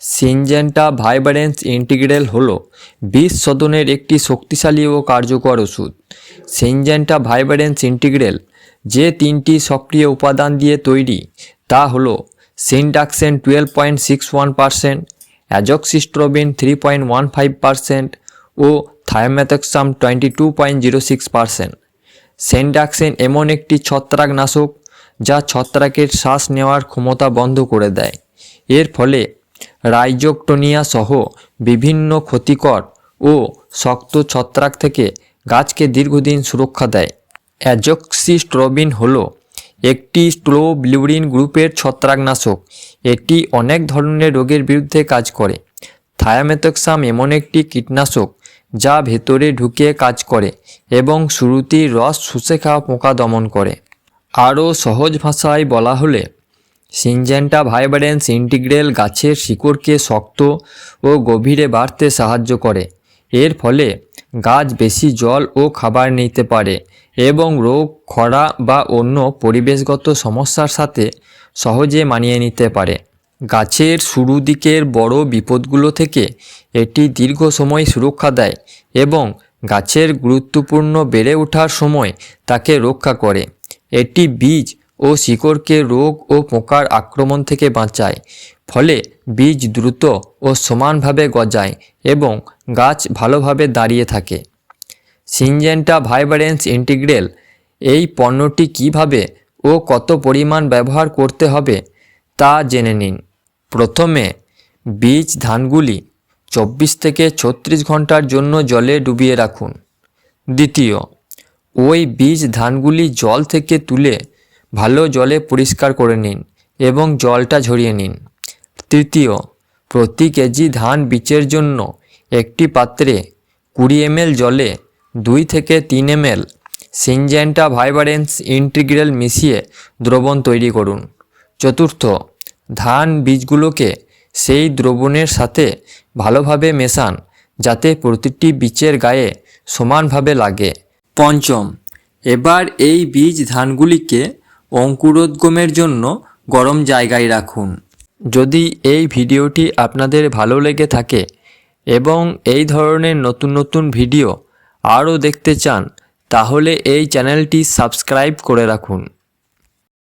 Syngenta vibrance integral হল বিষ শোধনের একটি শক্তিশালী ও কার্যকর ওষুধ। সিনজেন্টা ভাইব্রেন্স ইন্টিগ্রেল যে তিনটি সক্রিয় উপাদান দিয়ে তৈরি, তা হল সিনডাক্সেন twelve point six one percent, azoxystrobin three point one five percent ও thiamethoxam twenty two point zero six percent. সেন্ডাক্সেন এমন একটি ছত্রাকনাশক যা ছত্রাকের শ্বাস নেওয়ার ক্ষমতা বন্ধ করে দেয়। এর ফলে রাইজোকটোনিয়া সহ বিভিন্ন ক্ষতিকর ও শক্ত ছত্রাক থেকে গাছকে দীর্ঘদিন সুরক্ষা দেয়। অ্যাজক্সিস্ট্রবিন হল একটি স্ট্রোব্লিউরিন গ্রুপের ছত্রাকনাশক। এটি অনেক ধরনের রোগের বিরুদ্ধে কাজ করে। থায়ামেথক্সাম এমন একটি কীটনাশক যা ভেতরে ঢুকে কাজ করে এবং শুরুতেই রস, শুষে খাওয়া পোকা দমন করে। আরও সহজ ভাষায় বলা হলে সিনজেন্টা ভাইব্রেন্স ইন্টিগ্রেল গাছের শিকড়কে শক্ত ও গভীরে বাড়তে সাহায্য করে। এর ফলে গাছ বেশি জল ও খাবার নিতে পারে এবং রোগ, খরা বা অন্য পরিবেশগত সমস্যার সাথে সহজে মানিয়ে নিতে পারে। গাছের শুরু দিকের বড় বিপদগুলো থেকে এটি দীর্ঘ সময় সুরক্ষা দেয় এবং গাছের গুরুত্বপূর্ণ বেড়ে ওঠার সময় তাকে রক্ষা করে। এটি বীজ ও শিকড়কে রোগ ও পোকার আক্রমণ থেকে বাঁচায়। ফলে বীজ দ্রুত ও সমানভাবে গজায় এবং গাছ ভালোভাবে দাঁড়িয়ে থাকে। সিনজেন্টা ভাইব্রেন্স ইন্টিগ্রেল এই পণ্যটি কীভাবে ও কত পরিমাণ ব্যবহার করতে হবে তা জেনে নিন। প্রথমে, বীজ ধানগুলি চব্বিশ থেকে ছত্রিশ ঘণ্টার জন্য জলে ডুবিয়ে রাখুন। দ্বিতীয়, ওই বীজ ধানগুলি জল থেকে তুলে ভালো জলে পরিষ্কার করে নিন এবং জলটা ঝরিয়ে নিন। তৃতীয়, প্রতি কেজি ধান বীজের জন্য একটি পাত্রে কুড়ি এমএল জলে দুই থেকে তিন এমএল সিনজেন্টা ভাইব্রেন্স ইন্টিগ্রেল মিশিয়ে দ্রবণ তৈরি করুন। চতুর্থ, ধান বীজগুলোকে সেই দ্রবণের সাথে ভালোভাবে মেশান যাতে প্রতিটি বীজের গায়ে সমানভাবে লাগে। পঞ্চম, এবার এই বীজ ধানগুলিকে অঙ্কুরোদ্গমের জন্য গরম জায়গায় রাখুন। যদি এই ভিডিওটি আপনাদের ভালো লেগে থাকে এবং এই ধরনের নতুন নতুন ভিডিও আরও দেখতে চান, তাহলে এই চ্যানেলটি সাবস্ক্রাইব করে রাখুন।